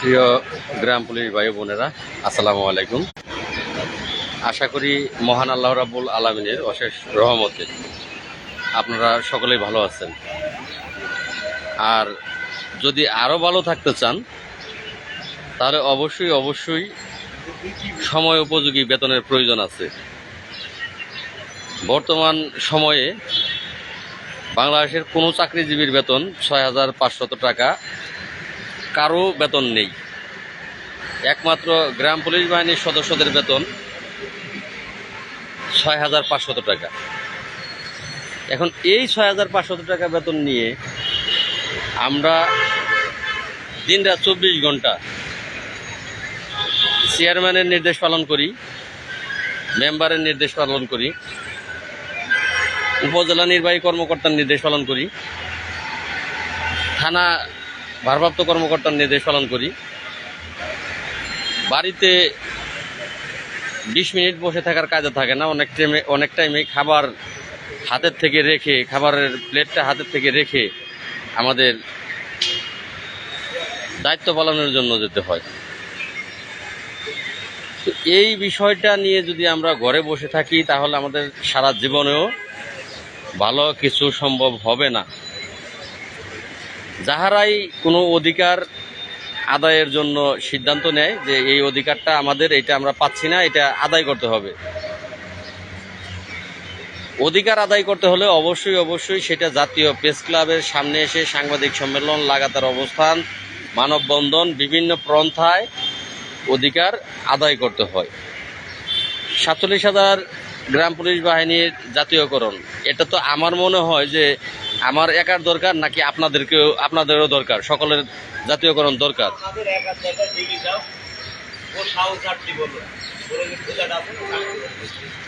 প্রিয় গ্রাম পুলিশ ভাই বোনেরা, আসসালামু আলাইকুম। আশা করি মহান আল্লাহ রাবুল আলমিনের অশেষ রহমতে আপনারা সকলেই ভালো আছেন। আর যদি আরও ভালো থাকতে চান, তাহলে অবশ্যই অবশ্যই সময় উপযোগী বেতনের প্রয়োজন আছে। বর্তমান সময়ে বাংলাদেশের কোনো চাকরিজীবীর বেতন ছয় হাজার পাঁচশত টাকা কারও বেতন নেই। একমাত্র গ্রাম পুলিশ বাহিনীর সদস্যদের বেতন ছয় হাজার পাঁচশত টাকা। এখন এই ছয় হাজার পাঁচশত টাকা বেতন নিয়ে আমরা দিনরাত চব্বিশ ঘণ্টা চেয়ারম্যানের নির্দেশ পালন করি, মেম্বারের নির্দেশ পালন করি, উপজেলা নির্বাহী কর্মকর্তার নির্দেশ পালন করি, থানা ভারপ্রাপ্ত কর্মকর্তার নির্দেশ পালন করি। বাড়িতে বিশ মিনিট বসে থাকার কাজে থাকে না। অনেক টাইমে অনেক টাইমে খাবার হাতের থেকে রেখে, খাবারের প্লেটটা হাতের থেকে রেখে আমাদের দায়িত্ব পালনের জন্য যেতে হয়। তো এই বিষয়টা নিয়ে যদি আমরা ঘরে বসে থাকি, তাহলে আমাদের সারা জীবনেও ভালো কিছু সম্ভব হবে না। যাহারাই কোনো অধিকার আদায়ের জন্য সিদ্ধান্ত নেয় যে এই অধিকারটা আমাদের, এটা আমরা পাচ্ছি না, এটা আদায় করতে হবে। অধিকার আদায় করতে হলে অবশ্যই অবশ্যই সেটা জাতীয় প্রেস ক্লাবের সামনে এসে সাংবাদিক সম্মেলন, লাগাতার অবস্থান, মানববন্ধন, বিভিন্ন পন্থায় অধিকার আদায় করতে হয়। সাতচল্লিশ হাজার গ্রাম পুলিশ বাহিনীর জাতীয়করণ। এটা তো আমার মনে হয় যে আমার একার দরকার নাকি আপনাদেরকেও আপনাদেরও দরকার? সকলের জাতীয়করণ দরকার।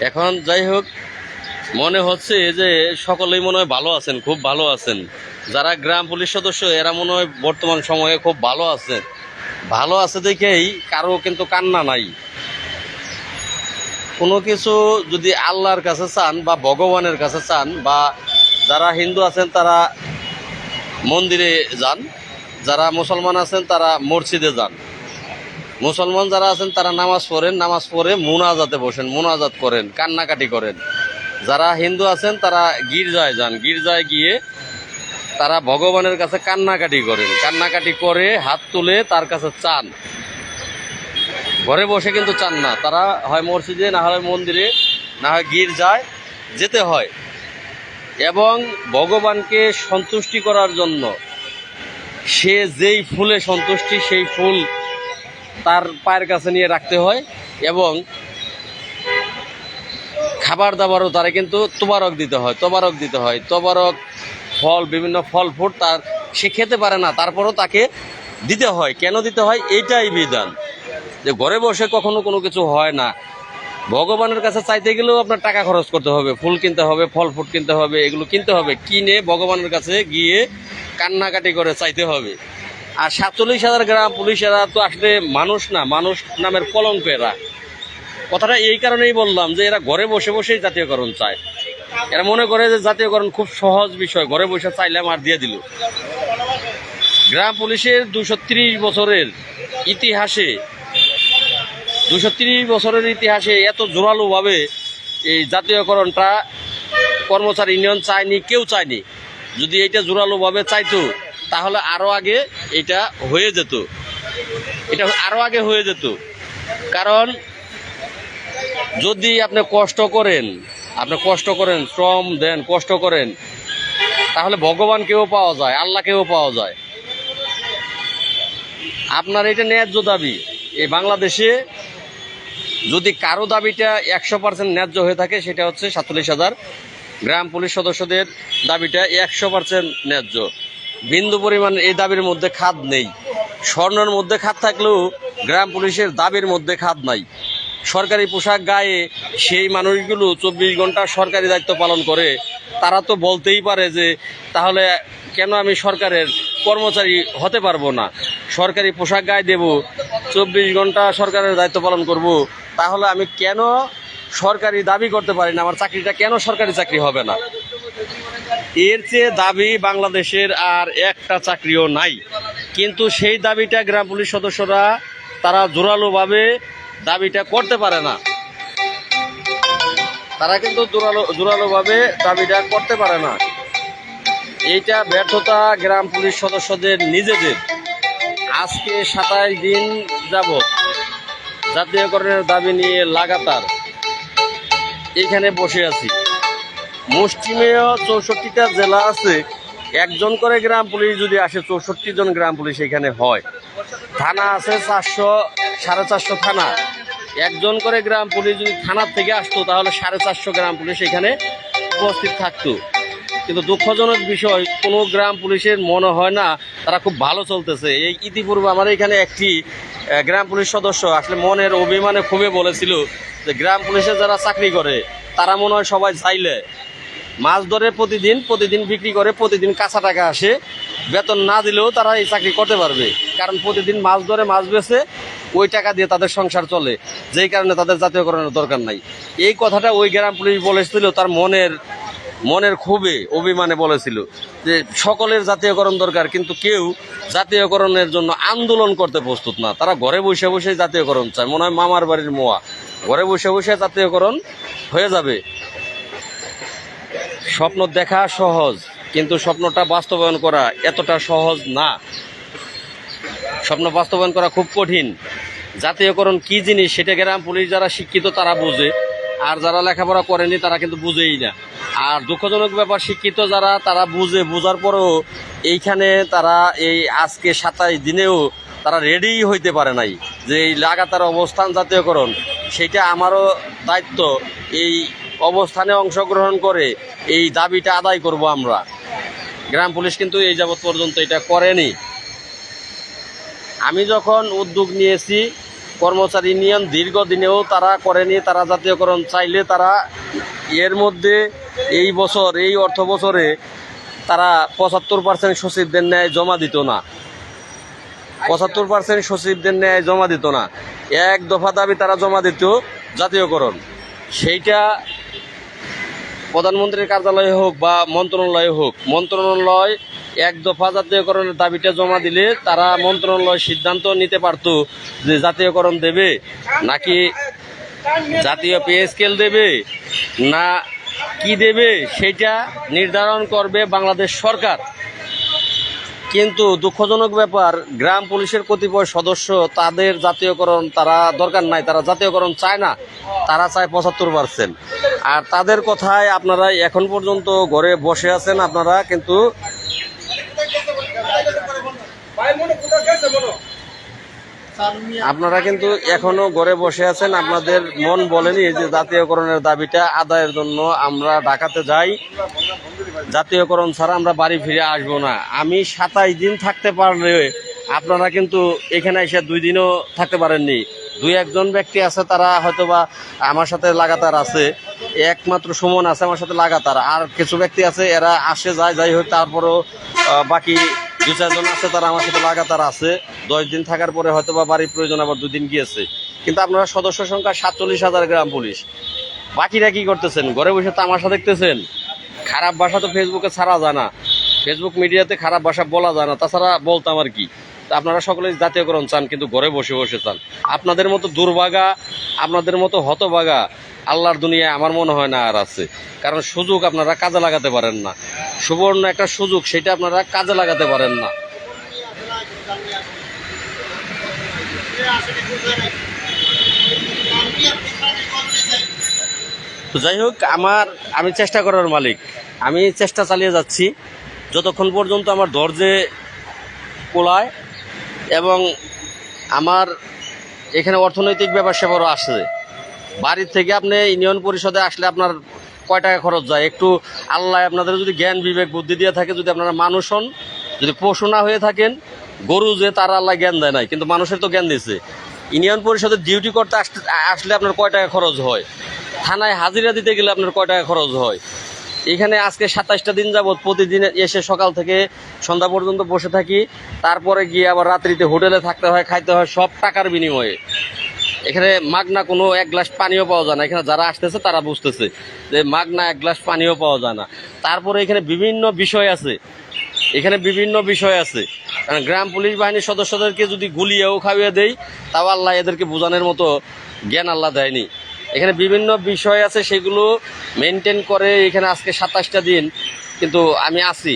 এখন যাই হোক মনে হচ্ছে যে সকলেই মনে হয় ভালো আছেন খুব ভালো আছেন। যারা গ্রাম পুলিশ সদস্য এরা মনে হয় বর্তমান সময়ে খুব ভালো আছে। ভালো আছে দেখেই কারও কিন্তু কান্না নাই। কোনো কিছু যদি আল্লাহর কাছে চান বা ভগবানের কাছে চান বা যারা হিন্দু আছেন তারা মন্দিরে যান, যারা মুসলমান আছেন তারা মসজিদে যান। মুসলমান যারা আছেন তারা নামাজ পড়েন, নামাজ পড়ে মুনাজাতে বসেন, মুনাজাত করেন, কান্নাকাটি করেন। যারা হিন্দু আছেন তারা গির্জায় যান, গির্জায় গিয়ে তারা ভগবানের কাছে কান্নাকাটি করেন। কান্নাকাটি করে হাত তুলে তার কাছে চান। ঘরে বসে কিন্তু চান না। তারা হয় মসজিদে, না হয় মন্দিরে, না হয় গির্জায় যেতে হয়। এবং ভগবানকে সন্তুষ্টি করার জন্য সে যেই ফুলে সন্তুষ্টি, সেই ফুল তার পায়ের কাছে নিয়ে রাখতে হয় এবং খাবার দাবারও তারা কিন্তু তোবারক দিতে হয়, তোবারক দিতে হয়। তোবারক ফল, বিভিন্ন ফল ফুট তার সে খেতে পারে না, তারপরও তাকে দিতে হয়। কেন দিতে হয়? এইটাই বিধান। যে ঘরে বসে কখনো কোনো কিছু হয় না। ভগবানের কাছে চাইতে গেলেও আপনার টাকা খরচ করতে হবে, ফুল কিনতে হবে, ফল ফুট কিনতে হবে, এগুলো কিনতে হবে। কিনে ভগবানের কাছে গিয়ে কান্নাকাটি করে চাইতে হবে। আর সাতচল্লিশ হাজার গ্রাম পুলিশেরা তো আসলে মানুষ না, মানুষ নামের কলঙ্ক এরা। কথাটা এই কারণেই বললাম যে এরা ঘরে বসে বসেই জাতীয়করণ চায়। এরা মনে করে যে জাতীয়করণ খুব সহজ বিষয়, ঘরে বসে চাইলাম আর দিয়ে দিল। গ্রাম পুলিশের দুশো বছরের ইতিহাসে দুশো বছরের ইতিহাসে এত জোরালোভাবে এই জাতীয়করণটা কর্মচারী ইউনিয়ন চায়নি, কেউ চায়নি। যদি এইটা জোরালোভাবে চাইতো, তাহলে আরও আগে এটা হয়ে যেত। এটা আরও আগে হয়ে যেত। কারণ যদি আপনি কষ্ট করেন, আপনি কষ্ট করেন, শ্রম দেন, কষ্ট করেন, তাহলে ভগবানকেও পাওয়া যায় আল্লাহকেও পাওয়া যায়। আপনার এটা ন্যায্য দাবি। এই বাংলাদেশে যদি কারও দাবিটা একশো পার্সেন্ট ন্যায্য হয়ে থাকে, সেটা হচ্ছে সাতচল্লিশ হাজার। গ্রাম পুলিশ সদস্যদের দাবিটা একশো পার্সেন্ট ন্যায্য। বিন্দু পরিমাণ এই দাবির মধ্যে খাদ নেই। স্বর্ণের মধ্যে খাদ থাকলেও গ্রাম পুলিশের দাবির মধ্যে খাদ নাই। সরকারি পোশাক গায়ে সেই মানুষগুলো চব্বিশ ঘণ্টা সরকারি দায়িত্ব পালন করে। তারা তো বলতেই পারে যে, তাহলে কেন আমি সরকারের কর্মচারী হতে পারব না? সরকারি পোশাক গায়ে দেব, চব্বিশ ঘণ্টা সরকারের দায়িত্ব পালন করব। তাহলে আমি কেন সরকারি দাবি করতে পারি না? আমার চাকরিটা কেন সরকারি চাকরি হবে না? এর চেয়ে দাবি বাংলাদেশের আর একটা চাকরিও নাই। কিন্তু সেই দাবিটা গ্রাম পুলিশ সদস্যরা তারা জোরালোভাবে দাবিটা করতে পারে না। তারা কিন্তু জোরালো, জোরালোভাবে দাবিটা করতে পারে না। এইটা ব্যর্থতা গ্রাম পুলিশ সদস্যদের নিজেদের। আজকে সাতাশ দিন যাবৎ জাতীয়করণের দাবি নিয়ে লাগাতার এখানে বসে আছি। মুষ্টিমেয় চৌষট্টিটা জেলা আছে। একজন করে গ্রাম পুলিশ যদি আসে, চৌষট্টি জন গ্রাম পুলিশ এখানে হয়। থানা আছে চারশো, সাড়ে চারশো থানা। একজন করে গ্রাম পুলিশ যদি থানার থেকে আসতো, তাহলে সাড়ে চারশো গ্রাম পুলিশ এখানে উপস্থিত থাকতো। কিন্তু দুঃখজনক বিষয়, কোনো গ্রাম পুলিশের মনে হয় না তারা খুব ভালো চলতেছে। এই ইতিপূর্বে আমার এখানে একটি গ্রাম পুলিশ সদস্য আসলে মনের অভিমানে খুবই বলেছিল যে গ্রাম পুলিশে যারা চাকরি করে, তারা মনে হয় সবাই চাইলে মাছ ধরে প্রতিদিন প্রতিদিন বিক্রি করে, প্রতিদিন কাঁচা টাকা আসে। বেতন না দিলেও তারা এই চাকরি করতে পারবে। কারণ প্রতিদিন মাছ ধরে মাছ বেচে, ওই টাকা দিয়ে তাদের সংসার চলে। যেই কারণে তাদের জাতীয়করণের দরকার নাই। এই কথাটা ওই গ্রাম পুলিশ বলেছিল, তার মনের মনের খুবই অভিমানে বলেছিল যে সকলের জাতীয়করণ দরকার, কিন্তু কেউ জাতীয়করণের জন্য আন্দোলন করতে প্রস্তুত না। তারা ঘরে বসে বসে জাতীয়করণ চায়। মনে হয় মামার বাড়ির মোয়া। ঘরে বসে বসে জাতীয়করণ হয়ে যাবে। স্বপ্ন দেখা সহজ, কিন্তু স্বপ্নটা বাস্তবায়ন করা এতটা সহজ না। স্বপ্ন বাস্তবায়ন করা খুব কঠিন। জাতীয়করণ কি জিনিস, সেটা গ্রাম পুলিশ যারা শিক্ষিত তারা বোঝে। আর যারা লেখাপড়া করেনি, তারা কিন্তু বুঝেই না। আর দুঃখজনক ব্যাপার, শিক্ষিত যারা, তারা বুঝে, বোঝার পরেও এইখানে তারা এই আজকে সাতাইশ দিনেও তারা রেডি হইতে পারে নাই যে এই লাগাতার অবস্থান জাতীয়করণ। সেটা আমারও দায়িত্ব, এই অবস্থানে অংশগ্রহণ করে এই দাবিটা আদায় করব আমরা। গ্রাম পুলিশ কিন্তু এই যাবৎ পর্যন্ত এটা করেনি। আমি যখন উদ্যোগ নিয়েছি কর্মচারী ইউনিয়ন দীর্ঘদিনেও তারা করেনি, তারা জাতীয়করণ চাইলে তারা এর মধ্যে এই বছর, এই অর্থ বছরে তারা পঁচাত্তর পার্সেন্ট সচিবদের ন্যায় জমা দিত না। পঁচাত্তর পার্সেন্ট সচিবদের ন্যায় জমা দিত না। এক দফা দাবি তারা জমা দিত জাতীয়করণ। সেইটা প্রধানমন্ত্রীর কার্যালয়ে হোক বা মন্ত্রণালয়ে হোক, মন্ত্রণালয় এক দফা জাতীয়করণের দাবিটা জমা দিলে তারা মন্ত্রণালয় সিদ্ধান্ত নিতে পারত যে জাতীয়করণ দেবে, নাকি জাতীয় পে স্কেল দেবে, না কি দেবে সেটা নির্ধারণ করবে বাংলাদেশ সরকার। কিন্তু দুঃখজনক ব্যাপার, গ্রাম পুলিশের কতিপয় সদস্য তাদের জাতীয়করণ তারা দরকার নাই, তারা জাতীয়করণ চায় না, তারা চায় পঁচাত্তর পার্সেন্ট আর তাদের কথায় আপনারা এখন পর্যন্ত ঘরে বসে আছেন আপনারা, কিন্তু আপনারা কিন্তু এখনও ঘরে বসে আছেন, আপনাদের মন বলেনি যে জাতীয়করণের দাবিটা, আদায়ের জন্য আমরা ঢাকাতে যাই। জাতীয়করণ ছাড়া আমরা বাড়ি ফিরে আসব না। আমি সাতাইশ দিন থাকতে পারলে আপনারা কিন্তু এখানে এসে দুই দিনও থাকতে পারেননি। দুই একজন ব্যক্তি আছে, তারা হয়তোবা আমার সাথে লাগাতার আছে। একমাত্র সুমন আছে আমার সাথে লাগাতার। আর কিছু ব্যক্তি আছে, এরা আসে, যায়, যাই হোক, তারপরেও বাকি দু চারজন আছে, তারা আমার সাথে লাগাতার আছে। দশ দিন থাকার পরে হয়তো বা বাড়ির প্রয়োজন আবার দুদিন গিয়েছে। কিন্তু আপনারা সদস্য সংখ্যা সাতচল্লিশ হাজার গ্রাম পুলিশ। বাকিরা কি করতেছেন? ঘরে বসে তামাশা দেখতেছেন? খারাপ ভাষা তো ফেসবুকে ছাড়া জানা ফেসবুক মিডিয়াতে খারাপ ভাষা বলা যায় না। তাছাড়া বলতাম আর কি। আপনারা সকলে জাতীয়করণ চান, কিন্তু ঘরে বসে বসে চান। আপনাদের মতো দুর্ভাগা, আপনাদের মতো হতভাগা আল্লাহর দুনিয়ায় আমার মনে হয় না আর আছে। কারণ সুযোগ আপনারা কাজে লাগাতে পারেন না। সুবর্ণ একটা সুযোগ, সেটা আপনারা কাজে লাগাতে পারেন না। তো যাই হোক, আমার, আমি চেষ্টা করার মালিক। আমি চেষ্টা চালিয়ে যাচ্ছি। যতক্ষণ পর্যন্ত আমার দরজে কোলায় এবং আমার এখানে অর্থনৈতিক ব্যাপার সেবারও আসে বাড়ির থেকে আপনি ইউনিয়ন পরিষদে আসলে আপনার কয় টাকা খরচ যায়? একটু আল্লাহ আপনাদের যদি জ্ঞান, বিবেক, বুদ্ধি দিয়ে থাকে, যদি আপনারা মানুষ হন, যদি পশু না হয়ে থাকেন, গরু যে তারা আল্লাহ জ্ঞান দেয় নাই, কিন্তু মানুষের তো জ্ঞান দিয়েছে। ইউনিয়ন পরিষদের ডিউটি করতে আসলে আপনার কয় টাকা খরচ হয়? থানায় হাজিরা দিতে গেলে আপনার কয় টাকা খরচ হয়? এখানে আজকে সাতাশটা দিন যাবৎ প্রতিদিন এসে সকাল থেকে সন্ধ্যা পর্যন্ত বসে থাকি। তারপরে গিয়ে আবার রাত্রিতে হোটেলে থাকতে হয়, খাইতে হয় সব টাকার বিনিময়ে। এখানে মাগনা কোনো এক গ্লাস পানিও পাওয়া যায় না। এখানে যারা আসতেছে তারা বুঝতেছে যে মাগনা এক গ্লাস পানিও পাওয়া যায় না। তারপরে এখানে বিভিন্ন বিষয় আছে। এখানে বিভিন্ন বিষয় আছে। কারণ গ্রাম পুলিশ বাহিনীর সদস্যদেরকে যদি গুলিয়েও খাইয়ে দেই, তাও আল্লাহ এদেরকে বোঝানোর মতো জ্ঞান আল্লাহ দেয়নি। এখানে বিভিন্ন বিষয় আছে, সেগুলো মেনটেন করে এখানে আজকে সাতাশটা দিন। কিন্তু আমি আছি।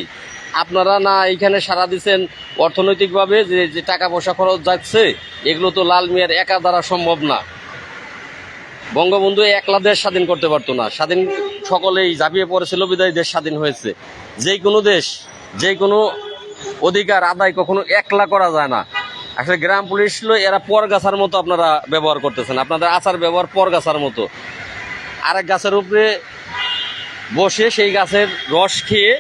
আপনারা না এখানে সারা দিচ্ছেন অর্থনৈতিকভাবে যে যে টাকা পয়সা খরচ যাচ্ছে, এগুলো তো লাল মিয়ার একা দ্বারা সম্ভব না। বঙ্গবন্ধু একলা দেশ স্বাধীন করতে পারতো না। স্বাধীন সকলেই ঝাঁপিয়ে পড়েছিল, বিদায় দেশ স্বাধীন হয়েছে। যে কোনো দেশ যে কোনো অধিকার আদায় কখনো একলা করা যায় না। আসলে গ্রাম পুলিশ হলো এরা পরগাছার মতো আপনারা ব্যবহার করতেছেন। আপনাদের আচার ব্যবহার পরগাছার মতো। আরেক গাছের উপরে বসে সেই গাছের রস খেয়ে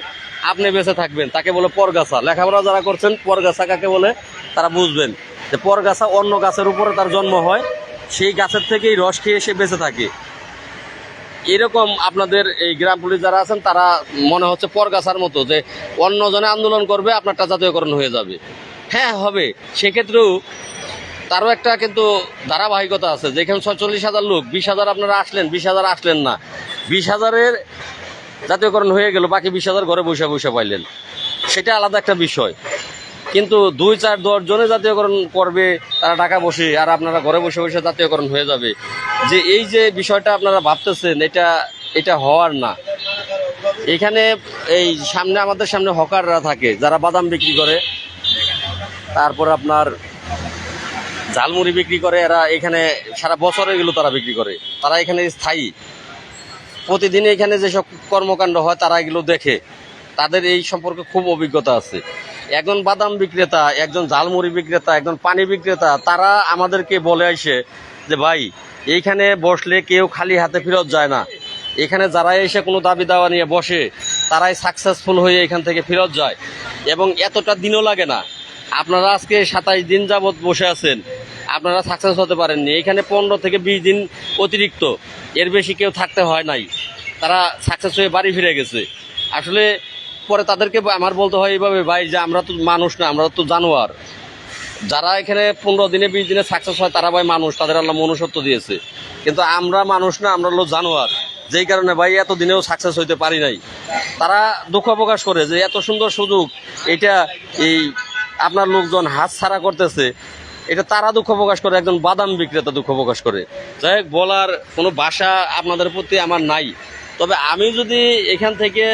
আপনি বেঁচে থাকবেন। তাকে বলে পরগাছা লেখাপড়া যারা করছেন পরগাছা কাকে বলে? তারা বুঝবেন যে পরগাছা অন্য গাছের উপরে তার জন্ম হয়, সেই গাছের থেকেই রস খেয়ে সে বেঁচে থাকে। এরকম আপনাদের এই গ্রাম পুলিশ যারা আছেন, তারা মনে হচ্ছে পরগাছার মতো, যে অন্যজনে আন্দোলন করবে, আপনারটা জাতীয়করণ হয়ে যাবে। হ্যাঁ হবে। সেক্ষেত্রেও তারও একটা কিন্তু ধারাবাহিকতা আছে। যেখানে ছচল্লিশ হাজার লোক, বিশ হাজার আপনারা আসলেন, বিশ হাজার আসলেন না। বিশ হাজারের জাতীয়করণ হয়ে গেল, বাকি বিশ হাজার ঘরে বসে বসে পাইলেন। সেটা আলাদা একটা বিষয়। কিন্তু দুই চার দশ জনে জাতীয়করণ করবে, তারা টাকা বসে, আর আপনারা ঘরে বসে বসে জাতীয়করণ হয়ে যাবে। যে এই যে বিষয়টা আপনারা ভাবতেছেন, এটা এটা হওয়ার না। এখানে এই সামনে, আমাদের সামনে হকাররা থাকে, যারা বাদাম বিক্রি করে। তারপর আপনার ঝালমুড়ি বিক্রি করে, এরা এখানে সারা বছর এগুলো তারা বিক্রি করে। তারা এখানে স্থায়ী। প্রতিদিন এখানে যেসব কর্মকাণ্ড হয়, তারা এগুলো দেখে। তাদের এই সম্পর্কে খুব অভিজ্ঞতা আছে। একজন বাদাম বিক্রেতা, একজন ঝালমুড়ি বিক্রেতা, একজন পানি বিক্রেতা, তারা আমাদেরকে বলে আসে যে, ভাই, এইখানে বসলে কেউ খালি হাতে ফেরত যায় না। এখানে যারা এসে কোনো দাবি দাওয়া নিয়ে বসে, তারাই সাকসেসফুল হয়ে এখান থেকে ফেরত যায়। এবং এতটা দিনও লাগে না। আপনারা আজকে সাতাইশ দিন যাবৎ বসে আছেন। আপনারা সাকসেস হতে পারেননি। এখানে পনেরো থেকে বিশ দিন অতিরিক্ত। এর বেশি কেউ থাকতে হয় নাই। তারা সাকসেস হয়ে বাড়ি ফিরে গেছে। আসলে পরে তাদেরকে আমার বলতে হয় এইভাবে, ভাই, যে আমরা তো মানুষ না, আমরা তো জানোয়ার। যারা এখানে পনেরো দিনে, বিশ দিনে সাকসেস হয়, তারা ভাই মানুষ, তাদের আল্লাহ মনুষ্যত্ব দিয়েছে। কিন্তু আমরা মানুষ না, আমরা হলো জানোয়ার। যেই কারণে ভাই এত দিনেও সাকসেস হইতে পারি নাই। তারা দুঃখ প্রকাশ করে যে এত সুন্দর সুযোগ, এটা এই আপনার লোকজন হাত ছাড়া করতেছে, এটা তারা দুঃখ প্রকাশ করে, একজন বাদাম বিক্রেতা দুঃখ প্রকাশ করে। যাই হোক, বলার কোনো ভাষা আপনাদের প্রতি আমার নাই। তবে আমি যদি এখান থেকে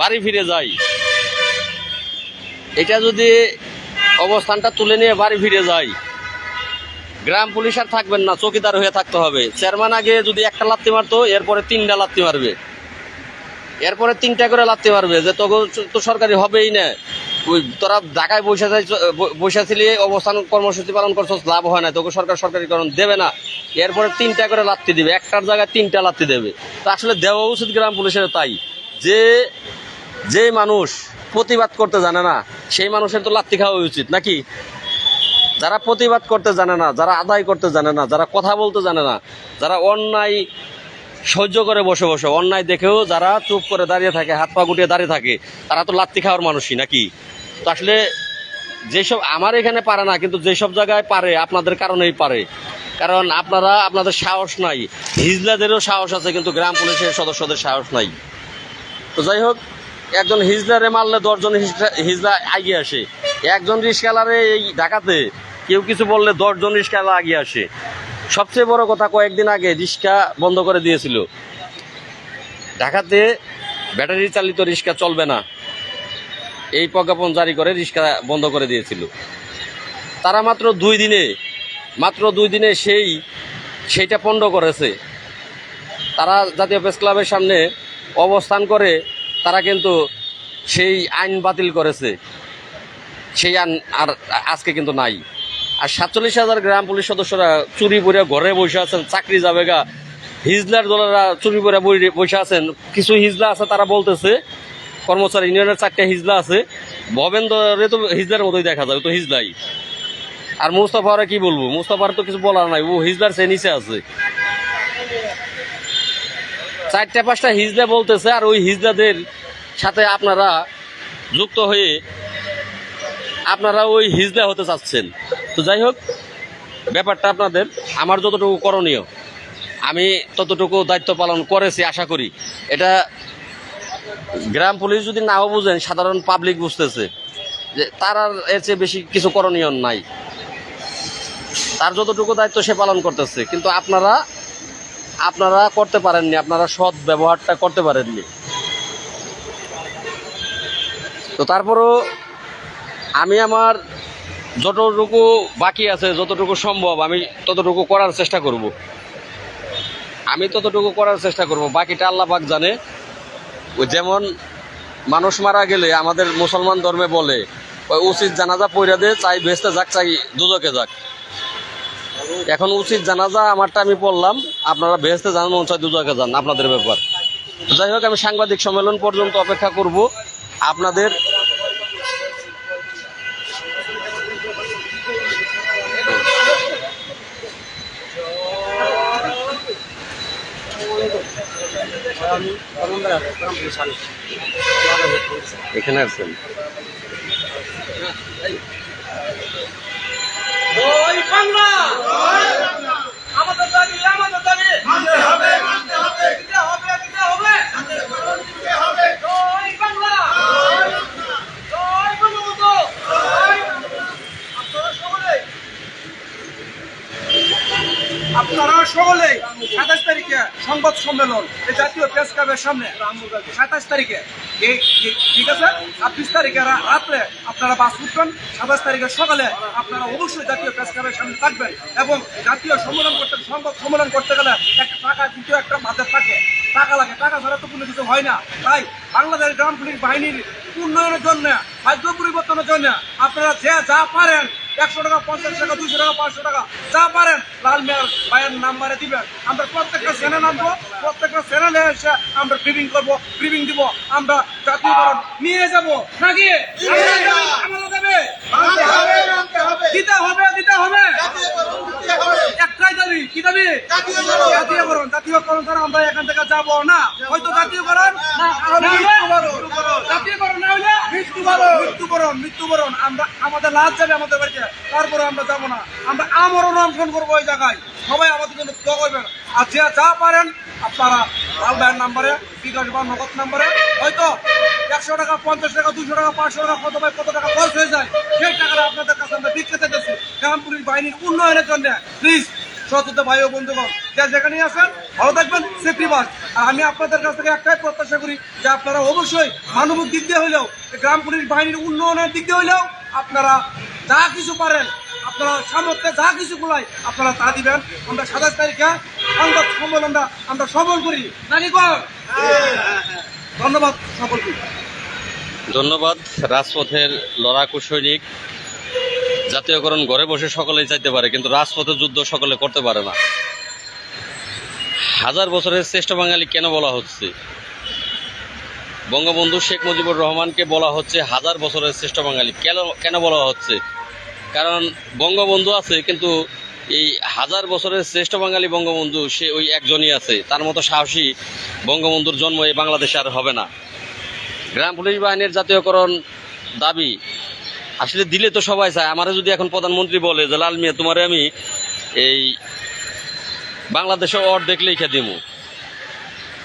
বাড়ি ফিরে যাই, এটা যদি অবস্থানটা তুলে নিয়ে বাড়ি ফিরে যাই, গ্রাম পুলিশ আর থাকবেন না, চকিদার হয়ে থাকতে হবে। চেয়ারম্যান আগে যদি একটা লাত্তি মারতো, এরপরে তিনটা লাত্তি মারবে। এরপরে তিনটা করে লাত্তি মারবে, যে তখন তো সরকারি হবেই না। তোরা ঢাকায় বসে বসে অবস্থান, কর্মসূচি পালন করছ লাভ হয় না, তোকে সরকার সরকারিকরণ দেবে না। এরপরে তিনটা করে লাত্তি দিবে, একটার জায়গায় তিনটা লাত্তি দেবে। তা আসলে দেওয়া উচিত গ্রাম পুলিশের তাই। যে যে মানুষ প্রতিবাদ করতে জানে না, সেই মানুষের তো লাত্তি খাওয়া উচিত, নাকি? যারা প্রতিবাদ করতে জানে না, যারা আদায় করতে জানে না, যারা কথা বলতে জানে না, যারা অন্যায় সহ্য করে বসে বসে, অন্যায় দেখেও যারা চুপ করে দাঁড়িয়ে থাকে, হাত পা গুটিয়ে দাঁড়িয়ে থাকে, তারা তো লাত্তি খাওয়ার মানুষই, নাকি? তো আসলে যেসব আমার এখানে পারে না, কিন্তু যেসব জায়গায় পারে, আপনাদের কারণেই পারে। কারণ আপনারা, আপনাদের সাহস নাই। হিজলাদেরও সাহস আছে, কিন্তু গ্রাম পুলিশের সদস্যদের সাহস নাই। তো যাই হোক, একজন হিজলারে মারলে দশজন হিজলা- এগিয়ে আসে। একজন রিস্কালারে এই ঢাকাতে, কেউ কিছু বললে দশজন রিস্কালা এগিয়ে আসে। সবচেয়ে বড় কথা, কয়েকদিন আগে রিক্সা বন্ধ করে দিয়েছিল। ঢাকাতে ব্যাটারি চালিত রিক্সা চলবে না। এই প্রজ্ঞাপন জারি করে, রিক্সা বন্ধ করে দিয়েছিল। তারা মাত্র দুই দিনে, মাত্র দুই দিনে সেই, সেইটা পণ্ড করেছে। তারা জাতীয় প্রেস ক্লাবের সামনে অবস্থান করে, তারা কিন্তু সেই আইন বাতিল করেছে। সেই আইন আর আজকে কিন্তু নাই। আর সাতচল্লিশ হাজার গ্রাম পুলিশ সদস্যরা চুরি পরে ঘরে বসে আছেন, চাকরি যাবে গা হিজলার দলেরা চুরি বই- বসে আছেন। কিছু হিজলা আছে, তারা বলতেছে কর্মচারী ইউনিয়নের চারটে হিজলা আছে। ভবেন্দ্রে তো হিজলার মতোই দেখা যায় তো হিজলাই। আর মুস্তফারে কি বলব? মুস্তফার তো কিছু বলার নাই, ও হিজলার সে নিচে আছে। চারটে পাঁচটা হিজলা বলতেছে, আর ওই হিজলাদের সাথে আপনারা যুক্ত হয়ে আপনারা ওই হিজলা হতে চাচ্ছেন। তো যাই হোক, ব্যাপারটা আপনাদের আমার যতটুকু করণীয়, আমি ততটুকু দায়িত্ব পালন করেছি, আশা করি। এটা গ্রাম পুলিশ যদি নাও বুঝেন, সাধারণ পাবলিক বুঝতেছে যে তার আর এর চেয়ে বেশি কিছু করণীয় নাই। তার যতটুকু দায়িত্ব সে পালন করতেছে, কিন্তু আপনারা আপনারা করতে পারেননি, আপনারা সৎ ব্যবহারটা করতে পারেননি। তো তারপরও আমি আমার যতটুকু বাকি আছে, যতটুকু সম্ভব, আমি ততটুকু করার চেষ্টা করব। আমি ততটুকু করার চেষ্টা করব, বাকিটা আল্লাহ পাক জানে। যেমন মানুষ মারা গেলে আমাদের মুসলমান ধর্মে বলে উচিত জানাজা পইরা দে, চাই ভেস্তে যাক, চাই দুজকে যাক। এখন উচিত জানাজা আমারটা আমি পড়লাম, আপনারা ভেস্তে যান, মন চাই দুজকে যান, আপনাদের ব্যাপার। যাই হোক, আমি সাংবাদিক সম্মেলন পর্যন্ত অপেক্ষা করব। আপনাদের এখানে আছেন ওই বাংলা! আমাদের দাবি আমাদের দাবি। হবে হবে। ওই বাংলা! ওই বঙ্গবন্ধু! আপনারা সকলে আপনারা সকলে সাতাশ তারিখে সংবাদ সম্মেলন, এই জাতীয় প্রেস ক্লাবের সামনে। সাতাশ তারিখে। ঠিক আছে? ছাব্বিশ তারিখে রাত্রে আপনারা বাস উঠবেন। সাতাশ তারিখে সকালে আপনারা অবশ্যই জাতীয় প্রেস ক্লাবের সামনে থাকবেন এবং জাতীয় সম্মেলন করতে সংবাদ সম্মেলন করতে গেলে একটা টাকা কিন্তু একটা বাজার থাকে। টাকা লাগে। টাকা ছাড়া তো কোনো কিছু হয় না। তাই বাংলাদেশ গ্রাম পুলিশ বাহিনীর উন্নয়নের জন্য ভাগ্য পরিবর্তনের জন্য আপনারা যে যা পারেন একশো টাকা পঞ্চাশ টাকা দুশো টাকা পাঁচশো টাকা যা পারেন। লাল মেয়ার ভাইয়ের নাম্বারে দিবেন। আমরা প্রত্যেকটা চ্যানেল আনব প্রত্যেকটা চ্যানেলে এসে আমরা ব্রিভিং করব ব্রিভিং দিব। আমরা জাতীয়করণ নিয়ে যাব। নাকি? দেবে দিতে হবে। দিতে হবে। একটাই দাবি কি দাবি? জাতীয়করণ জাতীয়করণ ছাড়া আমরা এখান থেকে যাব না। হয়তো জাতীয়করণ জাতীয়করণ না হলে মৃত্যুবরণ মৃত্যুবরণ মৃত্যুবরণ আমরা আমাদের লাভ যাবে আমাদের বাড়িতে তারপরে আমরা যাব না। আমরা আমরণ অংশগ্রহণ করব ওই জায়গায়। সবাই আমাদের জন্য করবেন। আর যে যা পারেন আপনারা লাল নাম্বারে, বিকাশ বা নগদ নাম্বারে, হয়তো একশো টাকা, পঞ্চাশ টাকা, দুশো টাকা, পাঁচশো টাকা, কত ভাই কত টাকা খরচ হয়ে যায়, সেই টাকাটা আপনাদের কাছে আমরা বিক্রেতে দিচ্ছি গ্রাম পুলিশ বাহিনীর উন্নয়নের জন্য। প্লিজ সতত ভাই ও বন্ধুগণ, যে যেখানেই আছেন, ভালো থাকবেন সেফটি বাস আর আমি আপনাদের কাছ থেকে একটাই প্রত্যাশা করি যে আপনারা অবশ্যই মানবিক দিক দিয়ে হইলেও গ্রাম পুলিশ বাহিনীর উন্নয়নের দিক দিয়ে হইলেও আপনারা যা কিছু পারেন, আপনারা সামর্থ্যে যা কিছু গুলাই আপনারা তা দিবেন। আমরা সাতাশ তারিখে সংবাদ সম্মেলনটা আমরা সফল করি। নাকি ধন্যবাদ সকলকে। ধন্যবাদ, রাজপথের লড়াকু সৈনিক। জাতীয়করণ ঘরে বসে সকলেই চাইতে পারে, কিন্তু রাজপথের যুদ্ধ সকলে করতে পারে না। হাজার বছরের শ্রেষ্ঠ বাঙালি কেন বলা হচ্ছে? বঙ্গবন্ধু শেখ মুজিবুর রহমানকে বলা হচ্ছে হাজার বছরের শ্রেষ্ঠ বাঙালি। কেন কেন বলা হচ্ছে? কারণ বঙ্গবন্ধু আছে, কিন্তু এই হাজার বছরের শ্রেষ্ঠ বাঙালি বঙ্গবন্ধু, সে ওই একজনই আছে। তার মতো সাহসী বঙ্গবন্ধুর জন্ম এই বাংলাদেশে আর হবে না। গ্রাম পুলিশ বাহিনীর জাতীয়করণ দাবি। আসলে দিলে তো সবাই চায়। আমারে যদি এখন প্রধানমন্ত্রী বলে যে, লাল মিয়া, তোমারে আমি এই বাংলাদেশে অর্ধেক লিখে দিব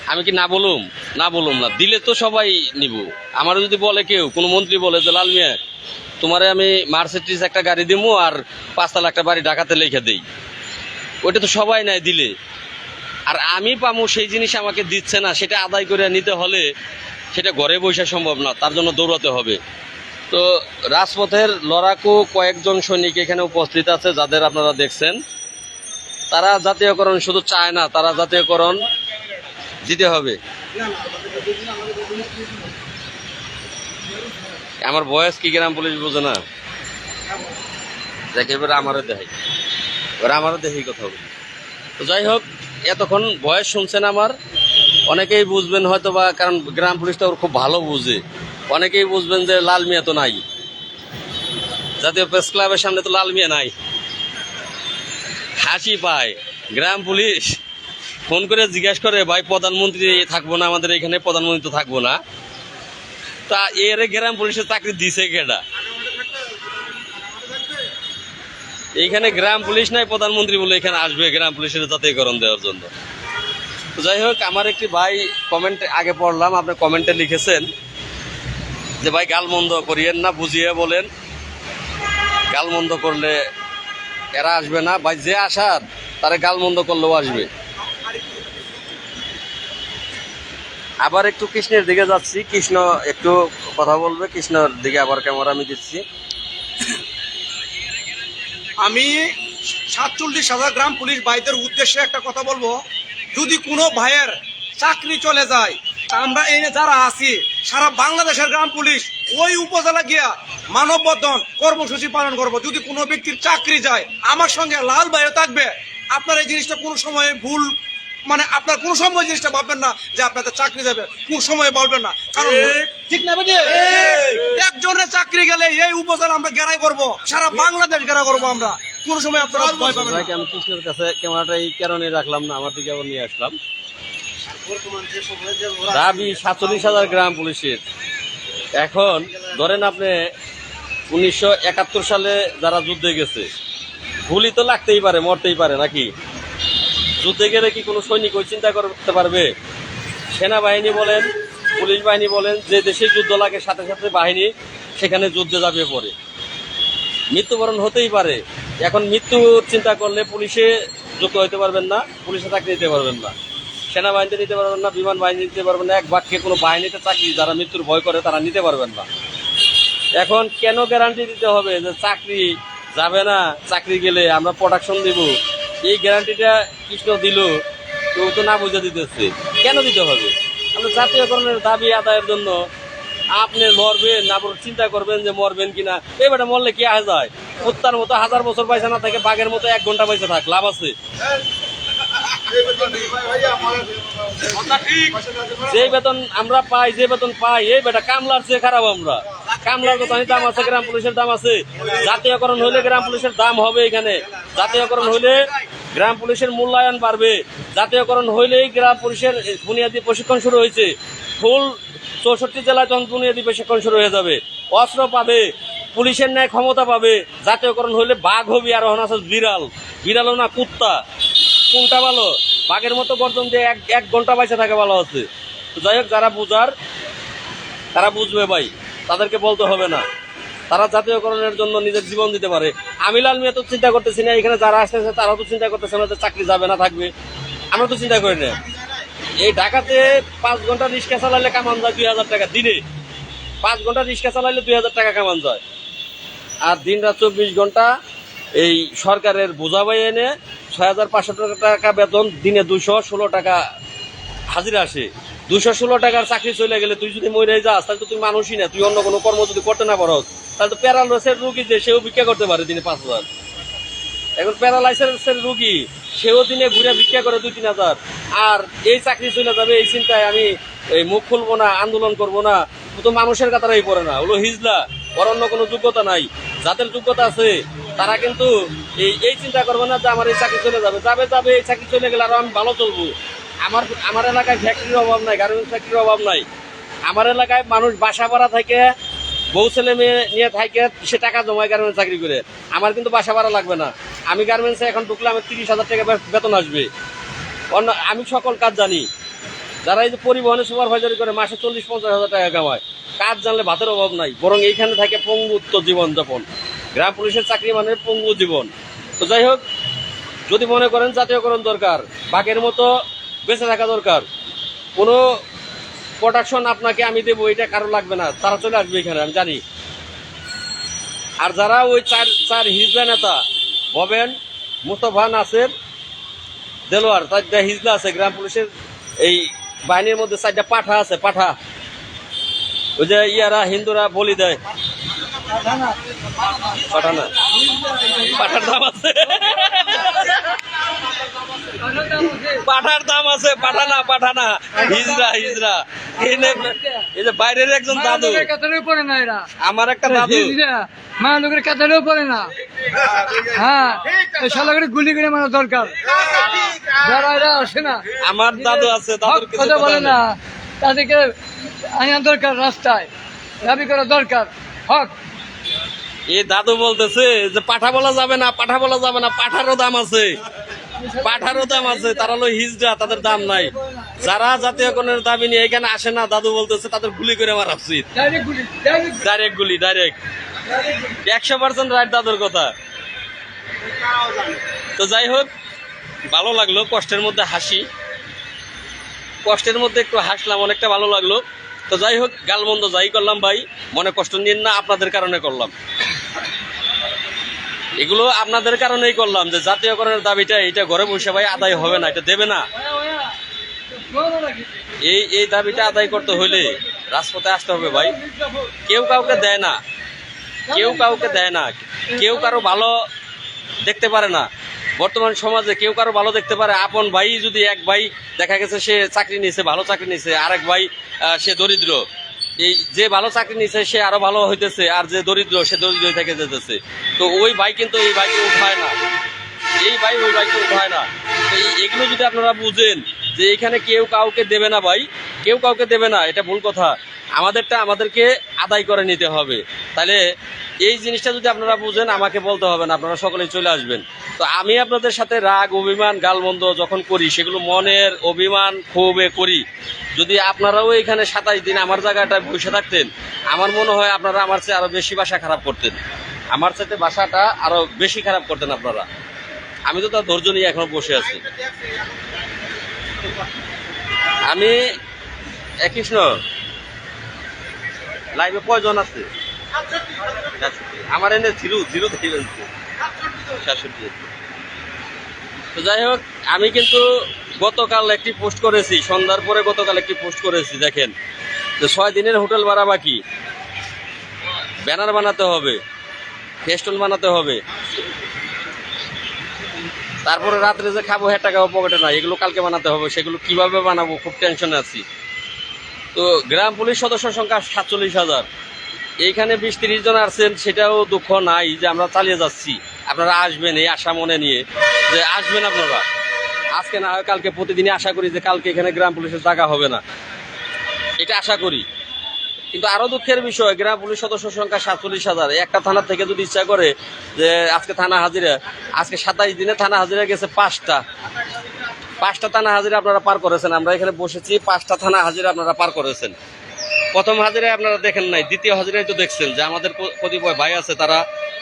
আমি কি না বলুম? না বলুম না। দিলে তো সবাই নিব। আমার যদি বলে কেউ, কোনো মন্ত্রী বলে যে, লাল মিয়া তোমারে আমি মার্সিডিস একটা গাড়ি দিব আর পাঁচতলা একটা বাড়ি ঢাকাতে লিখে দিই। ওইটা তো সবাই নেয় দিলে। আর আমি পামু সেই জিনিস আমাকে দিচ্ছে না, সেটা আদায় করে নিতে হলে সেটা ঘরে বসে সম্ভব না, তার জন্য দৌড়াতে হবে। তো রাজপথের লড়াকু কয়েকজন সৈনিক এখানে উপস্থিত আছে, যাদের আপনারা দেখছেন। তারা জাতীয়করণ শুধু চায় না, তারা জাতীয়করণ দিতে হবে। আমার বয়স কি গ্রাম পুলিশ বোঝে না? দেখে এবার আমারও দেখাই। এবার আমারও দেখি কথা বলি। তো যাই হোক, এতক্ষণ বয়স শুনছেন আমার। অনেকেই বুঝবেন হয়তো বা কারণ গ্রাম পুলিশটা ওর খুব ভালো বুঝে। অনেকেই বুঝবেন যে লাল মিয়া তো নাই। জাতীয় প্রেস ক্লাবের সামনে তো লাল মিয়া নাই। হাসি পায়। গ্রাম পুলিশ ফোন করে জিজ্ঞাসা করে, ভাই, প্রধানমন্ত্রী থাকব না আমাদের এখানে? প্রধানমন্ত্রী তো থাকব না। তা এর গ্রাম পুলিশের চাকরি দিছে কেডা? এইখানে গ্রাম পুলিশ নাই, প্রধানমন্ত্রী বলে এখানে আসবে গ্রাম পুলিশের জাতীয়করণ দেওয়ার জন্য। যাই হোক, আমার একটি ভাই কমেন্ট আগে পড়লাম, আপনি কমেন্টে লিখেছেন যে, ভাই গাল মন্দ করিয়েন না, বুঝিয়ে বলেন। গাল মন্দ করলে এরা আসবে না। ভাই, যে আসার, তারা গাল মন্দ করলেও আসবে। আবার একটু কৃষ্ণের দিকে যাচ্ছি। কৃষ্ণ একটু কথা বলবে, কৃষ্ণর দিকে আবার ক্যামেরা আমি দিচ্ছি। আমি সাতচল্লিশ হাজার গ্রাম পুলিশ ভাইদের উদ্দেশ্যে একটা কথা বলব। যদি কোনো ভাইয়ের চাকরি চলে যায় আমরা এনে যারা আছি, সারা বাংলাদেশের গ্রাম পুলিশ, ওই উপজেলা গিয়া মানববন্ধন কর্মসূচি পালন করব। যদি কোনো ব্যক্তির চাকরি যায়, আমার সঙ্গে লাল ভাইও থাকবে। আপনার এই জিনিসটা কোনো সময় ভুল মানে আপনার কোন সময় জিনিসটা ভাববেন না যে আপনাদের চাকরি যাবে কোন সময় বলবেন না। কারণ ঠিক। না বেটি একজনের চাকরি গেলে এই উপজেলা আমরা গেরাই করব সারা বাংলাদেশ গেরা করব আমরা। কোন সময় আপনারা ভয় পাবেন না। আমি কৃষ্ণের কাছে ক্যামেরাটা এই কারণে রাখলাম না আমার দিকে আবার নিয়ে আসলাম। দাবি সাতচল্লিশ হাজার গ্রাম পুলিশের। এখন ধরেন আপনি উনিশশো একাত্তর সালে যারা যুদ্ধে গেছে গুলি তো লাগতেই পারে মরতেই পারে নাকি? যুদ্ধে গেলে কি কোনো সৈনিক ওই চিন্তা করতে পারবে? সেনাবাহিনী বলেন, পুলিশ বাহিনী বলেন, যে দেশে যুদ্ধ লাগে, সাথে সাথে বাহিনী সেখানে যুদ্ধে যাবে পরে মৃত্যুবরণ হতেই পারে। এখন মৃত্যুর চিন্তা করলে পুলিশে যুক্ত হইতে পারবেন না, পুলিশে চাকরি নিতে পারবেন না। সেনাবাহিনীতে নিতে পারবেন না, বিমান বাহিনী নিতে পারবেন না, এক বাক্যে কোনো বাহিনীতে চাকরি, যারা মৃত্যুর ভয় করে, তারা নিতে পারবেন না। এখন কেন গ্যারান্টি দিতে হবে যে চাকরি যাবে না? চাকরি গেলে আমরা প্রোডাকশন দিব। এই গ্যারান্টিটা কৃষ্ণ দিল, কেউ তো না বুঝে দিতেছে। কেন দিতে হবে? আমরা জাতীয়করণের দাবি আদায়ের জন্য আপনি মরবেন আবার চিন্তা করবেন যে মরবেন কিনা। এই বেটা মরলে কি আসা যায়? হত্যার মতো হাজার বছর পয়সা না থাকে, বাঘের মতো এক ঘণ্টা পয়সা থাক, লাভ আছে। যে বেতন আমরা পাই, যে বেতন পাই, এই বেটা কামলার চেয়ে খারাপ আমরা। কামলার তো দাম আছে, গ্রাম পুলিশের দাম আছে। জাতীয়করণ হইলে গ্রাম পুলিশের দাম হবে এখানে। জাতীয়করণ হইলে গ্রাম পুলিশের মূল্যায়ন বাড়বে। জাতীয়করণ হইলেই গ্রাম পুলিশের বুনিয়াদী প্রশিক্ষণ শুরু হয়েছে। ফুল চৌষট্টি জেলায় তখন বুনিয়াদী প্রশিক্ষণ শুরু হয়ে যাবে। অস্ত্র পাবে, পুলিশের ন্যায় ক্ষমতা পাবে। জাতীয়করণ হইলে বাঘ হবি আর হন বিড়াল। বিড়ালও না, কুত্তা। কোনটা ভালো। বাঘের মতো গর্জন দিয়ে এক এক ঘণ্টা বাইসে থাকে ভালো আছে। তো যাই হোক, যারা বুঝার, তারা বুঝবে ভাই। তাদেরকে বলতে হবে না। তারা জাতীয়করণের জন্য নিজের জীবন দিতে পারে। আমি লাল মিয়া তো চিন্তা করতেছি না, এখানে যারা আসতেছে, তারাও তো চিন্তা করতেছে না যে চাকরি যাবে না, থাকবে। আমরা তো চিন্তা করি না। এই ঢাকাতে পাঁচ ঘণ্টা রিক্সা চালাইলে কামান যায় দুই হাজার টাকা দিনে। পাঁচ ঘণ্টা রিক্সা চালাইলে দুই হাজার টাকা কামান যায়। আর দিন রাত চব্বিশ ঘণ্টা এই সরকারের বোঝাবাই এনে ছয় হাজার পাঁচশো টাকা বেতন, দিনে দুশো ষোলো টাকা হাজিরা আসে। দুশো ষোলো টাকার চাকরি চলে গেলে তুই যদি মরে যাস, তাহলে তো তুই মানুষই না, তুই অন্য কোনো কর্ম যদি করতে না পারস। তাহলে তো প্যারালাইসের রুগী যে, সেও ভিক্ষা করতে পারে দিনে পাঁচ হাজার। এখন প্যারালাইসিসের রুগী, সেও দিনে ঘুরে ভিক্ষা করে দুই, তিন হাজার। আর এই চাকরি চলে যাবে, এই চিন্তায় আমি এই মুখ খুলবো না, আন্দোলন করব না। তো মানুষের কাতারাই পড়ে না, ওগুলো হিজলা। অন্য কোনো যোগ্যতা নাই। যাদের যোগ্যতা আছে, তারা কিন্তু এই এই চিন্তা করবে না যে আমার এই চাকরি চলে যাবে। যাবে যাবে, এই চাকরি চলে গেলে আরও আমি ভালো চলবো। আমার আমার এলাকায় ফ্যাক্টরির অভাব নাই গার্মেন্টস ফ্যাক্টরির অভাব নাই। আমার এলাকায় মানুষ বাসা ভাড়া থেকে, বউ ছেলে মেয়ে নিয়ে থাকে, সে টাকা জমায় গার্মেন্টস চাকরি করে। আমার কিন্তু বাসা ভাড়া লাগবে না। আমি গার্মেন্টসে এখন ঢুকলে আমার তিরিশ হাজার টাকা বেতন আসবে। অন্য আমি সকল কাজ জানি। যারা এই যে পরিবহনে সুপারভাইজারি করে, মাসে চল্লিশ, পঞ্চাশ হাজার টাকা কামায়, কাজ জানলে ভাতের অভাব নাই, বরং এইখানে থাকে পঙ্গুত্ব জীবনযাপন। গ্রাম পুলিশের চাকরি মানে পঙ্গু জীবন। তো যাই হোক, যদি মনে করেন জাতীয়করণ দরকার, বাঘের মতো বেঁচে থাকা দরকার, কোনো প্রোডাকশন আপনাকে আমি দেবো, এটা কারও লাগবে না, তারা চলে আসবে এখানে, আমি জানি। আর যারা ওই চার চার হিজলা নেতা, ভবেন মুস্তফা নাসের দেলোয়ার চারটা হিজলা আছে, গ্রাম পুলিশের এই বাহিনীর মধ্যে চারটা পাঠা আছে পাঠা। ওই যে ইয়ারা হিন্দুরা বলি দেয়। পাঠানা পাঠার দাম আছে। পাঠার দাম আছে পাঠানা পাঠানা হিজরা হিজরা। এই যে বাইরের একজন দাদু। না আমার একটা দাদু। মা লোকের কাতারেও পড়ে না। হ্যাঁ এই শালাকে গুলি করে মারা দরকার। যারা এরা আসে না আমার দাদু আছে হক দাদুর কিছু কথা কথা বলে না তাদেরকে আনা দরকার রাস্তায় দাবি করা দরকার। হক। এই দাদু বলতেছে যে পাঠা বলা যাবে না পাঠা বলা যাবে না পাঠারও দাম আছে। পাঠারও দাম আছে তারা হলো হিজড়া তাদের দাম নাই। যারা জাতীয়করণের দাবি নিয়ে এখানে আসে না দাদু বলতেছে তাদের গুলি করে মারা উচিত। ডাইরেক্ট গুলি ডাইরেক্ট ডাইরেক্ট গুলি ডাইরেক্ট একশো পার্সেন্ট রাইট দাদুর কথা। তো যাই হোক, ভালো লাগল, কষ্টের মধ্যে হাসি। কষ্টের মধ্যে একটু হাসলাম, অনেকটা ভালো লাগল। তো যাই হোক, গালমন্দ যাই করলাম ভাই, মনে কষ্ট নিন না, আপনাদের কারণে করলাম। এগুলো আপনাদের কারণেই করলাম, যে জাতীয়করণের দাবিটা এটা ঘরে বসে ভাই আদায় হবে না, এটা দেবে না। এই এই দাবিটা আদায় করতে হলে রাজপথে আসতে হবে ভাই। কেউ কাউকে দেয় না। কেউ কাউকে দেয় না। কেউ কারও ভালো দেখতে পারে না। বর্তমান সমাজে কেউ কারও ভালো দেখতে পারে। আপন ভাই যদি এক ভাই, দেখা গেছে সে চাকরি নিছে, ভালো চাকরি নিছে, আরেক ভাই সে দরিদ্র। এই যে ভালো চাকরি নিছে, সে আরও ভালো হইতেছে, আর যে দরিদ্র, সে দরিদ্র থেকে যেতেছে। তো ওই ভাই কিন্তু এই ভাইকে উঠায় না। এই ভাই, ওই ভাইকে উঠায় না। তো এগুলো যদি আপনারা বুঝেন যে এখানে কেউ কাউকে দেবে না ভাই, কেউ কাউকে দেবে না, এটা ভুল কথা। আমাদেরটা আমাদেরকে আদায় করে নিতে হবে। তাহলে এই জিনিসটা যদি আপনারা বুঝেন, আমাকে বলতে হবে না, আপনারা সকলেই চলে আসবেন। তো আমি আপনাদের সাথে রাগ, অভিমান, গালমন্দ যখন করি, সেগুলো মনের অভিমান ক্ষোভে করি। যদি আপনারাও এখানে সাতাশ দিন আমার জায়গাটায় বসে থাকতেন, আমার মনে হয় আপনারা আমার চেয়ে আরও বেশি বাসা খারাপ করতেন। আমার সাথে বাসাটা আরও বেশি খারাপ করতেন আপনারা। আমি তো তার ধৈর্য নিয়ে এখন বসে আছি। আমি কৃষ্ণ লাইভে কয়জন আছে? আমার এনে জিরো জিরো থেকে সাতষট্টি। তো যাই হোক আমি কিন্তু গতকাল একটি পোস্ট করেছি সন্ধ্যার পরে গতকাল একটি পোস্ট করেছি দেখেন। যে ছয় দিনের হোটেল ভাড়া বাকি। ব্যানার বানাতে হবে ফেস্টুন বানাতে হবে। তারপরে রাত্রে যে খাব হ্যাঁ টাকাও পকেটে নাই। এগুলো কালকে বানাতে হবে। সেগুলো কীভাবে বানাবো? খুব টেনশনে আছি। তো গ্রাম পুলিশ সদস্য সংখ্যা সাতচল্লিশ হাজার। এইখানে বিশ তিরিশ জন আসছেন সেটাও দুঃখ নাই যে আমরা চালিয়ে যাচ্ছি। আপনারা আসবেন এই আশা মনে নিয়ে যে আসবেন আপনারা। আজকে না হয় কালকে প্রতিদিনই আশা করি যে কালকে এখানে গ্রাম পুলিশের জায়গা হবে না। এটা আশা করি। কিন্তু আরও দুঃখের বিষয়, গ্রাম পুলিশ সদস্য সংখ্যা সাতচল্লিশ হাজার। একটা থানা থেকে যদি ইচ্ছা করে যে আজকে থানা হাজিরা, আজকে সাতাইশ দিনে থানা হাজিরা গেছে পাঁচটা। পাঁচটা থানা হাজিরা আপনারা পার করেছেন, আমরা এখানে বসেছি, পাঁচটা থানা হাজিরা আপনারা পার করেছেন। প্রথম হাজিরায় আপনারা দেখেন নাই, দ্বিতীয় হাজিরায় তো দেখছেন যে আমাদের কতিপয় ভাই আছে, তারা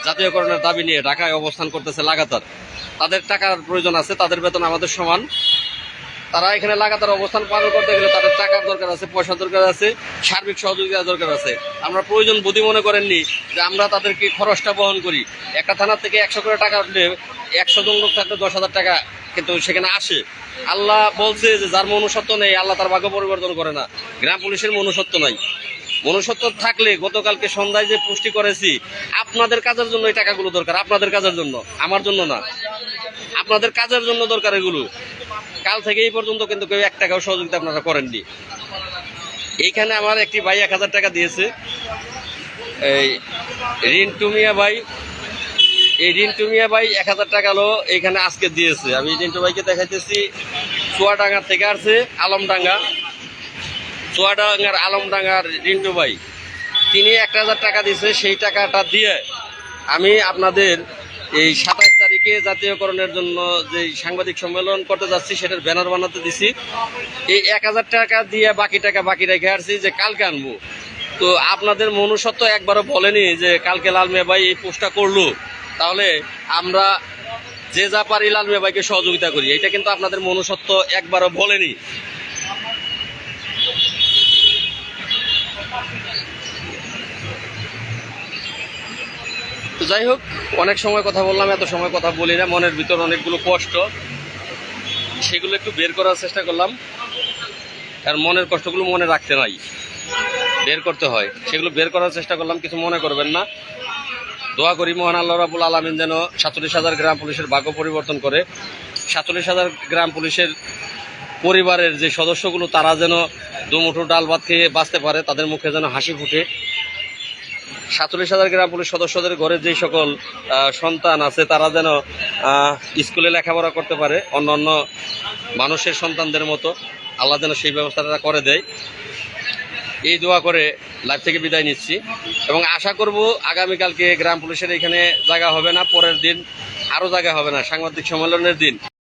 জাতীয়করণের দাবি নিয়ে ঢাকায় অবস্থান করতেছে লাগাতার। তাদের টাকার প্রয়োজন আছে, তাদের বেতন আমাদের সমান। তারা এখানে লাগাতার অবস্থান পালন করতে গেলে তাদের টাকার দরকার আছে পয়সা দরকার আছে, সার্বিক সহযোগিতা দরকার আছে। আমরা প্রয়োজন বুদ্ধি মনে করেননি যে আমরা তাদেরকে খরচটা বহন করি। একটা থানার থেকে একশো করে টাকা উঠলে একশো জন লোক থাকলে দশ হাজার টাকা কিন্তু সেখানে আসে। আল্লাহ বলছে যে যার মনুষ্যত্ব নেই, আল্লাহ তার ভাগ্য পরিবর্তন করে না। গ্রাম পুলিশের মনুষ্যত্ব নাই। মনুষ্যত্ব থাকলে গতকালকে সন্ধ্যায় যে পুষ্টি করেছি, আপনাদের কাজের জন্য এই টাকাগুলো দরকার, আপনাদের কাজের জন্য, আমার জন্য না। আপনাদের কাজের জন্য দরকার এগুলো। কাল থেকে এই পর্যন্ত কিন্তু কেউ এক টাকাও সহযোগিতা আপনারা করেননি। এইখানে আমার একটি ভাই এক হাজার টাকা দিয়েছে। এই রিন্টু মিয়া ভাই, এই রিন্টু মিয়া ভাই এক হাজার টাকা হলো এইখানে আজকে দিয়েছে। আমি রিন্টু ভাইকে দেখাইতেছি, চুয়াডাঙ্গা থেকে আসছে আলমডাঙ্গা। চুয়াডাঙ্গার আলমডাঙ্গার রিন্টু ভাই, তিনি এক হাজার টাকা দিয়েছে, সেই টাকাটা দিয়ে আমি আপনাদের এই সাতাশ তারিখে জাতীয়করণের জন্য যে সাংবাদিক সম্মেলন করতে যাচ্ছি, সেটার ব্যানার বানাতে দিছি। এই এক হাজার টাকা দিয়ে বাকি টাকা বাকি রেখে আসছি যে কালকে আনব। তো আপনাদের মনুষ্যত্ব একবারও বলেনি যে কালকে লাল মিয়া ভাই এই পোস্টটা করল। তাহলে আমরা যে যা পারি লাল মিয়া ভাইকে সহযোগিতা করি। এটা কিন্তু আপনাদের মনুষ্যত্ব একবারও বলেনি। যাই হোক, অনেক সময় কথা বললাম, এত সময় কথা বলি না, মনের ভিতর অনেকগুলো কষ্ট। সেগুলো একটু বের করার চেষ্টা করলাম। আর মনের কষ্টগুলো মনে রাখতে নাই। বের করতে হয়। সেগুলো বের করার চেষ্টা করলাম, কিছু মনে করবেন না। দোয়া করি মহান আল্লাহ রাবুল আলমিন যেন সাতচল্লিশ হাজার গ্রাম পুলিশের ভাগ্য পরিবর্তন করে। সাতচল্লিশ হাজার গ্রাম পুলিশের পরিবারের যে সদস্যগুলো, তারা যেন দুমুঠো ডাল ভাত খেয়ে বাঁচতে পারে, তাদের মুখে যেন হাসি ফুটে। সাতচল্লিশ হাজার গ্রাম পুলিশ সদস্যদের ঘরে যে সকল সন্তান আছে, তারা যেন স্কুলে লেখাপড়া করতে পারে অন্য অন্য মানুষের সন্তানদের মতো, আল্লাহ যেন সেই ব্যবস্থাটা করে দেয়। এই দোয়া করে লাইভ থেকে বিদায় নিচ্ছি এবং আশা করব আগামীকালকে গ্রাম পুলিশের এখানে জায়গা হবে না, পরের দিন আরও জায়গা হবে না, সাংবাদিক সম্মেলনের দিন।